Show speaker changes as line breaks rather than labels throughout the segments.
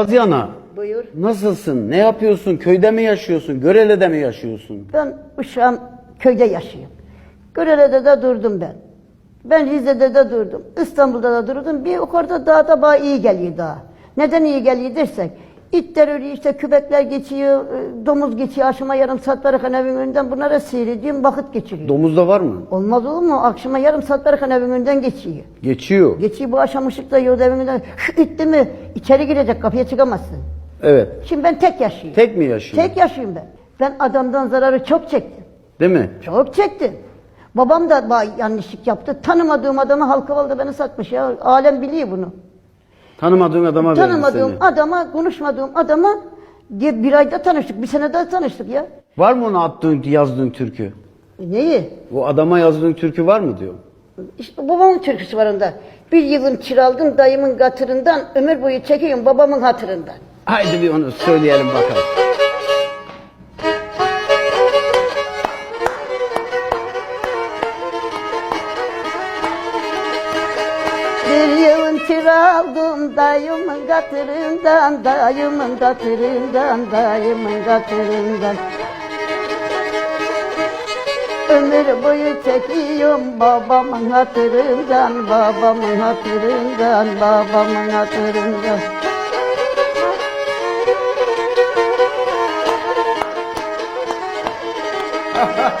Şaziye Ana,
Buyur.
nasılsın? Ne yapıyorsun? Köyde mi yaşıyorsun? Görele'de mi yaşıyorsun?
Ben Uşak'ın köyde yaşıyorum. Görele'de de durdum ben. Ben Rize'de de durdum. İstanbul'da da durdum. Bir yukarıda dağda bana iyi geliyor dağ. Neden iyi geliyor dersek. İtler ölüyor işte kübekler geçiyor, e, domuz geçiyor aşama yarım saat varken evin önünden bunlara seyrediyorum vakit geçiriyor.
Domuzda var mı?
Olmaz olur mu? Akşama yarım saat varken evin önünden geçiyor.
Geçiyor.
Geçiyor bu akşam ışıkta yolda evin önünden. İtti mi içeri girecek kapıya çıkamazsın.
Evet.
Şimdi ben tek yaşıyorum.
Tek mi yaşıyor?
Tek yaşıyorum ben. Ben adamdan zararı çok çektim.
Değil mi?
Çok çektim. Babam da yanlışlık yaptı. Tanımadığım adamı Halkaval'da beni satmış ya. Alem biliyor bunu.
Tanımadığın adama
Tanımadığım
seni.
adama, konuşmadığım adama diye bir ayda tanıştık. Bir sene daha tanıştık ya.
Var mı ona attığın, yazdığın türkü?
E neyi?
O adama yazdığın türkü var mı diyor.
İşte babamın türküsü var onda. Bir yılın kiraldım dayımın katırından, ömür boyu çekeyim babamın hatırından.
Haydi bir onu söyleyelim bakalım.
Kiraldım dayımın katırından, dayımın katırından, dayımın katırından. Ömür boyu çekiyorum babamın hatırından, babamın hatırından, babamın hatırından.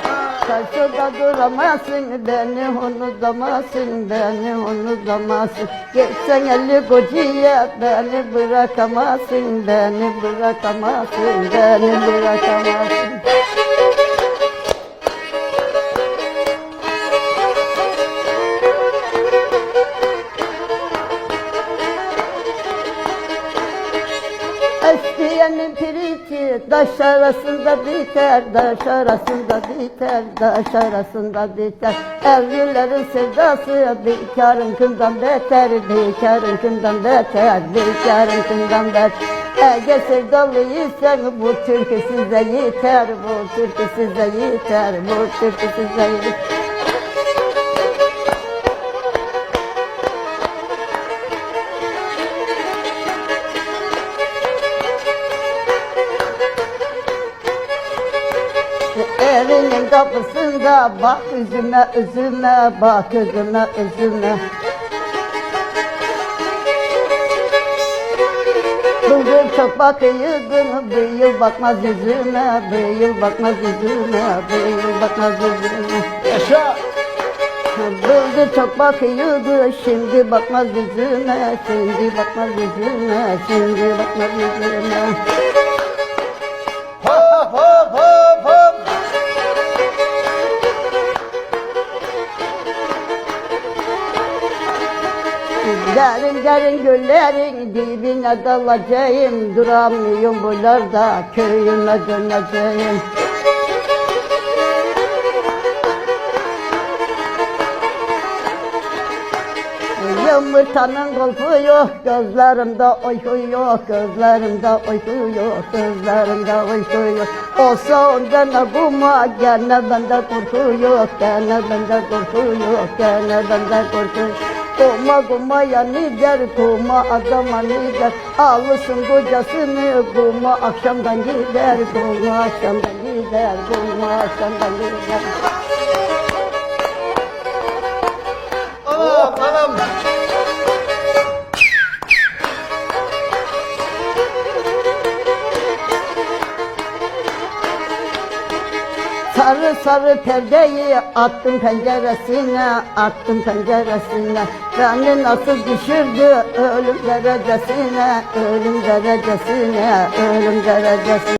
Karşıda duramazsın, beni unutamazsın, beni unutamazsın. Geçsen elli kocaya, beni bırakamazsın, beni bırakamazsın, beni bırakamazsın. Eskiyenin piriti taş arasında biter, taş arasında biter, taş arasında biter. Evlilerin sevdası bekarın kından beter, bekarın kından beter, bekarın kından beter. Eğer sevdalıysan bu türkü size yeter, bu türkü size yeter, bu türkü size yeter. Evinin kapısında bak üzüme üzüme bak üzüme üzüme. Bugün çok bakıyordun bir yıl bakmaz yüzüme bir yıl bakmaz yüzüme bir yıl bakmaz yüzüme.
Yaşa!
Bugün çok bakıyordu şimdi bakmaz yüzüme şimdi bakmaz yüzüme şimdi bakmaz yüzüme Derin derin göllerin dibine dalacağım. Duramıyorum buralarda köyüme döneceğim. Yumurtanın kulpu yok gözlerimde uyku yok gözlerimde uyku yok gözlerimde uyku yok. Olsa ondan kuma gene bende korku yok gene bende korku yok gene bende korku yok Kuma kuma ya nider kuma adama nider Alışın kocasını kuma akşamdan gider kuma akşamdan gider kuma akşamdan gider Sarı sarı perdeyi attım penceresine, attım penceresine. Beni nasıl düşürdü ölüm derecesine, ölüm derecesine, ölüm derecesine.